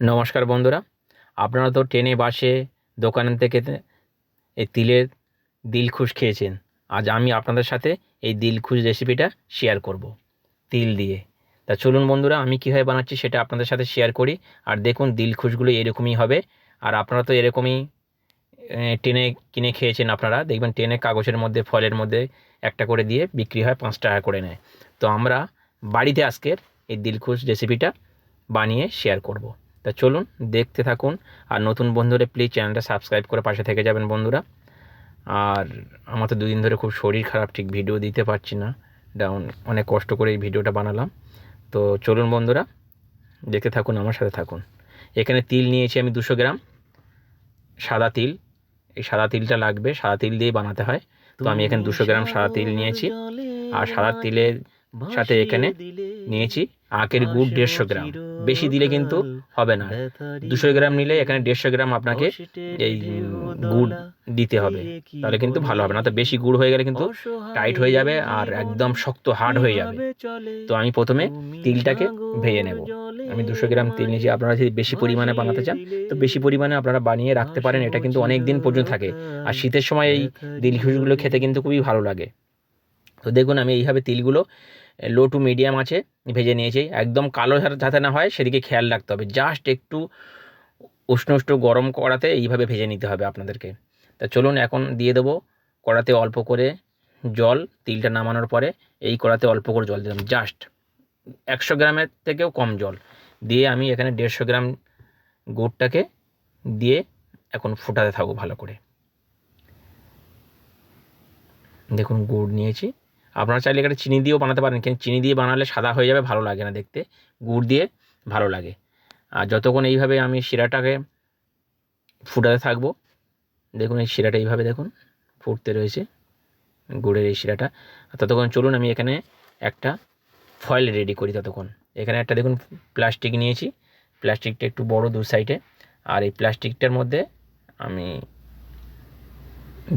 নমস্কার বন্ধুরা। আপনারা তো ট্রেনে, বাসে, দোকান থেকে এই তিলের দিলখুশ খেয়েছেন। আজ আমি আপনাদের সাথে এই দিলখুশ রেসিপিটা শেয়ার করব। তিল দিয়ে। তা চলুন বন্ধুরা, আমি কীভাবে বানাচ্ছি সেটা আপনাদের সাথে শেয়ার করি। আর দেখুন দিলখুশগুলো এরকমই হবে। আর আপনারা তো এরকমই টেনে কিনে খেয়েছেন আপনারা। দেখবেন, ট্রেনে কাগজের মধ্যে, ফলের মধ্যে একটা করে দিয়ে বিক্রি হয় পাঁচ টাকা করে নেয়। তো আমরা বাড়িতে আজকের এই দিলখুশ রেসিপিটা বানিয়ে শেয়ার করব। তা চলুন, দেখতে থাকুন। আর নতুন বন্ধুরা প্লিজ চ্যানেলটা সাবস্ক্রাইব করে পাশে থেকে যাবেন বন্ধুরা। আর আমার তো দুদিন ধরে খুব শরীর খারাপ, ঠিক ভিডিও দিতে পারছি না। ডাউন অনেক কষ্ট করে এই ভিডিওটা বানালাম। তো চলুন বন্ধুরা, দেখতে থাকুন, আমার সাথে থাকুন। এখানে তিল নিয়েছি আমি দুশো গ্রাম। সাদা তিল। এই সাদা তিলটা লাগবে, সাদা তিল দিয়ে বানাতে হয়। তো আমি এখানে দুশো গ্রাম সাদা তিল নিয়েছি। আর সাদা তিলের সাথে এখানে নিয়েছি আখের গুড় দেড়শো গ্রাম। বেশি দিলে কিন্তু হবে না। দুশো গ্রাম নিলে এখানে দেড়শো গ্রাম আপনাকে এই গুড় দিতে হবে। তাহলে কিন্তু ভালো হবে না। তো বেশি গুড় হয়ে গেলে কিন্তু টাইট হয়ে যাবে আর একদম শক্ত হার্ড হয়ে যাবে। তো আমি প্রথমে তিলটাকে ভেজে নেব। আমি দুশো গ্রাম তিল নিয়েছি। আপনারা যদি বেশি পরিমাণে বানাতে চান তো বেশি পরিমাণে আপনারা বানিয়ে রাখতে পারেন। এটা কিন্তু অনেক দিন পর্যন্ত থাকে। আর শীতের সময় এই দিলখুশগুলো খেতে কিন্তু খুবই ভালো লাগে। তো দেখুন, আমি এইভাবে তিলগুলো লো টু মিডিয়াম আছে, ভেজে নিয়েছি। একদম কালো যাতে- না হয়, সেদিকে খেয়াল রাখতে হবে। জাস্ট একটু উষ্ণ উষ্ণ গরম কড়াতে এইভাবে ভেজে নিতে হবে আপনাদেরকে। তা চলুন, এখন দিয়ে দেবো কড়াতে অল্প করে জল, তিলটা নামানোর পরে এই কড়াতে অল্প করে জল দিলাম জাস্ট একশো গ্রামের থেকেও কম জল। দিয়ে আমি এখানে দেড়শো গ্রাম গুড়টাকে দিয়ে এখন ফোটাতে থাকব ভালো করে। দেখুন, গুড় নিয়েছি। আপনারা চাইলে এখানে চিনি দিয়েও বানাতে পারেন। কিন্তু চিনি দিয়ে বানালে সাদা হয়ে যাবে, ভালো লাগে না দেখতে। গুড় দিয়ে ভালো লাগে। আর যতক্ষণ এইভাবে আমি শিরাটাকে ফুটাতে থাকব, দেখুন এই শিরাটা এইভাবে দেখুন ফুটতে রয়েছে, গুড়ের এই শিরাটা। ততক্ষণ চলুন, আমি এখানে একটা ফয়েল রেডি করি ততক্ষণ। এখানে একটা দেখুন প্লাস্টিক নিয়েছি। প্লাস্টিকটা একটু বড় দু সাইডে। আর এই প্লাস্টিকটার মধ্যে আমি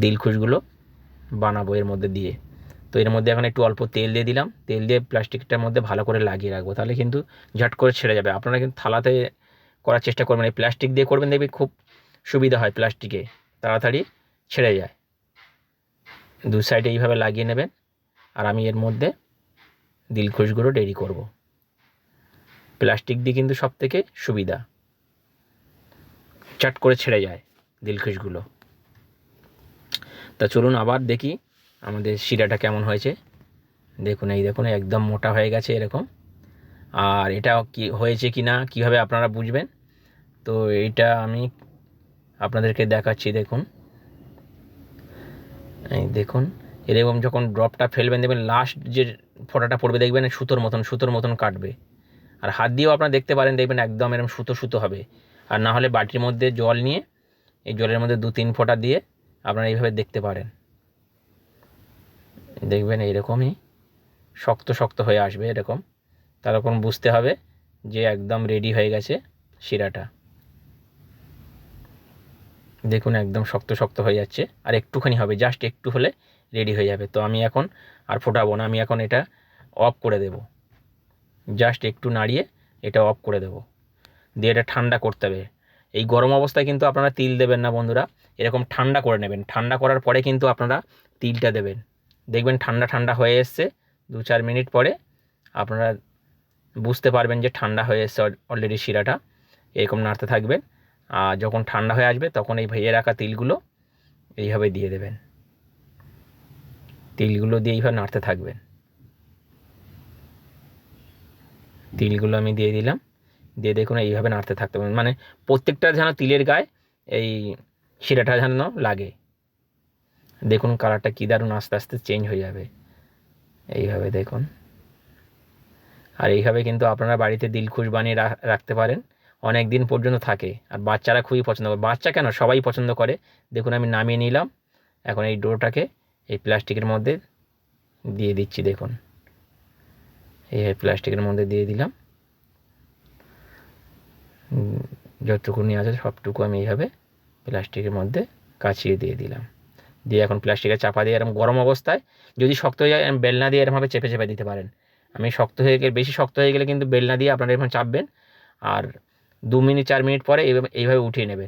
দিলখুশগুলো বানাবো এর মধ্যে দিয়ে। তো এর মধ্যে এখন একটু অল্প তেল দিয়ে দিলাম। তেল দিয়ে প্লাস্টিকটার মধ্যে ভালো করে লাগিয়ে রাখব। তাহলে কিন্তু ঝট করে ছেড়ে যাবে। আপনারা কিন্তু থালাতে করার চেষ্টা করবেন। এই প্লাস্টিক দিয়ে করবেন দেখবি খুব সুবিধা হয় প্লাস্টিকে। তাড়াতাড়ি ছেড়ে যায়। দু সাইডে এইভাবে লাগিয়ে নেবেন। আর আমি এর মধ্যে দিলখুশগুলো রেডি করব। প্লাস্টিক দিয়ে কিন্তু সব থেকে সুবিধা। চট করে ছেড়ে যায় দিলখুশগুলো তা চলুন আবার দেখি আমাদের শিরাটা কেমন হয়েছে? দেখুন, এই দেখুন, একদম মোটা হয়ে গেছে এরকম। আর এটা কি, হয়েছে কি না কীভাবে আপনারা বুঝবেন? তো এইটা আমি আপনাদেরকে দেখাচ্ছি, দেখুন। এই দেখুন, এরকম যখন ড্রপটা ফেলবেন, দেখবেন লাস্ট যে ফোঁটাটা পড়বে, দেখবেন সুতোর মতন সুতোর মতন কাটবে। আর হাত দিয়েও আপনারা দেখতে পারেন, দেখবেন একদম এরকম সুতো সুতো হবে। আর না হলে বাটির মধ্যে জল নিয়ে, এই জলের মধ্যে দু তিন ফোঁটা দিয়ে আপনারা এইভাবে দেখতে পারেন। দেখবেন এইরকমই শক্ত শক্ত হয়ে আসবে এরকম। তখন বুঝতে হবে যে একদম রেডি হয়ে গেছে শিরাটা। দেখুন একদম শক্ত শক্ত হয়ে যাচ্ছে। আর একটুখানি হবে জাস্ট একটু হলে রেডি হয়ে যাবে। তো আমি এখন আর ফোটাবো না, আমি এখন এটা অফ করে দেব। জাস্ট একটু নাড়িয়ে এটা অফ করে দেব। দিয়ে এটা ঠান্ডা করতে হবে। এই গরম অবস্থায় কিন্তু আপনারা তিল দেবেন না বন্ধুরা। এরকম ঠান্ডা করে নেবেন। ঠান্ডা করার পরে কিন্তু আপনারা তিলটা দেবেন। দেখবেন ঠান্ডা ঠান্ডা হয়ে এসছে, দু চার মিনিট পরে আপনারা বুঝতে পারবেন যে ঠান্ডা হয়ে এসছে অলরেডি শিরাটা, এরকম নাড়তে থাকবেন। আর যখন ঠান্ডা হয়ে আসবে তখন এই ভেজে রাখা তিলগুলো এইভাবে দিয়ে দেবেন। তিলগুলো দিয়ে এইভাবে নাড়তে থাকবেন। তিলগুলো আমি দিয়ে দিলাম। দিয়ে দেখুন এইভাবে নাড়তে থাকতে হবে। মানে প্রত্যেকটা যেন তিলের গায়ে এই শিরাটা যেন লাগে। দেখুন কালারটা কী দারুণ আস্তে আস্তে চেঞ্জ হয়ে যাবে। এইভাবে দেখুন। আর এইভাবে কিন্তু আপনারা বাড়িতে দিলখুশ বানিয়ে রাখতে পারেন। অনেক দিন পর্যন্ত থাকে। আর বাচ্চারা খুবই পছন্দ করে। বাচ্চা কেন? সবাই পছন্দ করে। দেখুন আমি নামিয়ে নিলাম। এখন এই ডোটাকে এই প্লাস্টিকের মধ্যে দিয়ে দিচ্ছি, দেখুন। এই প্লাস্টিকের মধ্যে দিয়ে দিলাম। যতটুকুনি আছে সবটুকু আমি এইভাবে প্লাস্টিকের মধ্যে কাচিয়ে দিয়ে দিলাম। দিয়ে এখন প্লাস্টিকের চাপা দিয়ে এরকম গরম অবস্থায় যদি শক্ত হয়ে যায় বেলনা দিয়ে এরমভাবে চেপে চেপে দিতে পারেন। আমি শক্ত হয়ে গেলে, বেশি শক্ত হয়ে গেলে কিন্তু বেলনা দিয়ে আপনারা এরকম চাপবেন আর দু মিনিট, চার মিনিট পরে এইভাবে এইভাবে উঠিয়ে নেবে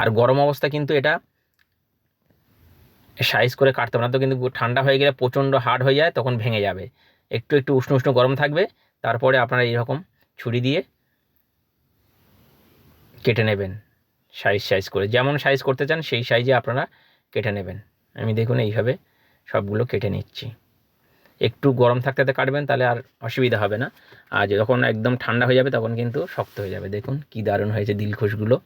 আর গরম অবস্থা কিন্তু এটা সাইজ করে কাটতে না তো কিন্তু ঠান্ডা হয়ে গেলে প্রচণ্ড হার্ড হয়ে যায়, তখন ভেঙে যাবে। একটু একটু উষ্ণ উষ্ণ গরম থাকবে, তারপরে আপনারা এইরকম ছুরি দিয়ে কেটে নেবেন। সাইজ সাইজ করে, যেমন সাইজ করতে চান সেই সাইজে আপনারা কেটে নেবেন। আমি দেখুন এইভাবে সবগুলো কেটে নিচ্ছি। একটু গরম থাকতে কাটবেন, তাহলে আর অসুবিধা হবে না। আর যখন একদম ঠান্ডা হয়ে যাবে, তখন কিন্তু শক্ত হয়ে যাবে। দেখুন কি দারুণ হয়েছে দিলখুশগুলো।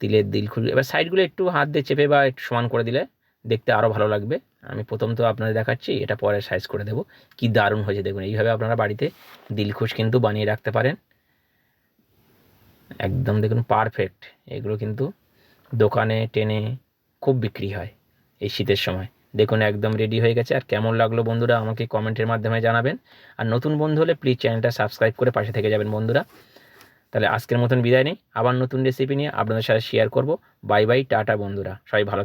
তিলের দিলখুশ, এবার সাইডগুলো একটু হাত দিয়ে চেপে বা একটু সমান করে দিলে দেখতে আরও ভালো লাগবে। আমি প্রথম তো আপনাদের দেখাচ্ছি, এটা পরে সাইজ করে দেবো। কি দারুণ হয়েছে দেখুন, এইভাবে আপনারা বাড়িতে দিলখুশ কিন্তু বানিয়ে রাখতে পারেন। একদম দেখুন পারফেক্ট এগুলো কিন্তু দোকানে, টেনে খুব বিক্রি হয় এই শীতের সময়। দেখুন একদম রেডি হয়ে গেছে। আর কেমন লাগল বন্ধুরা আমাকে কমেন্টের মাধ্যমে জানাবেন। আর নতুন বন্ধু হলে প্লিজ চ্যানেলটা সাবস্ক্রাইব করে পাশে থেকে যাবেন বন্ধুরা। তাহলে আজকের মতন বিদায় নেই। আবার নতুন রেসিপি নিয়ে আপনাদের সাথে শেয়ার করব। বাই বাই টাটা বন্ধুরা। সবাই ভালো।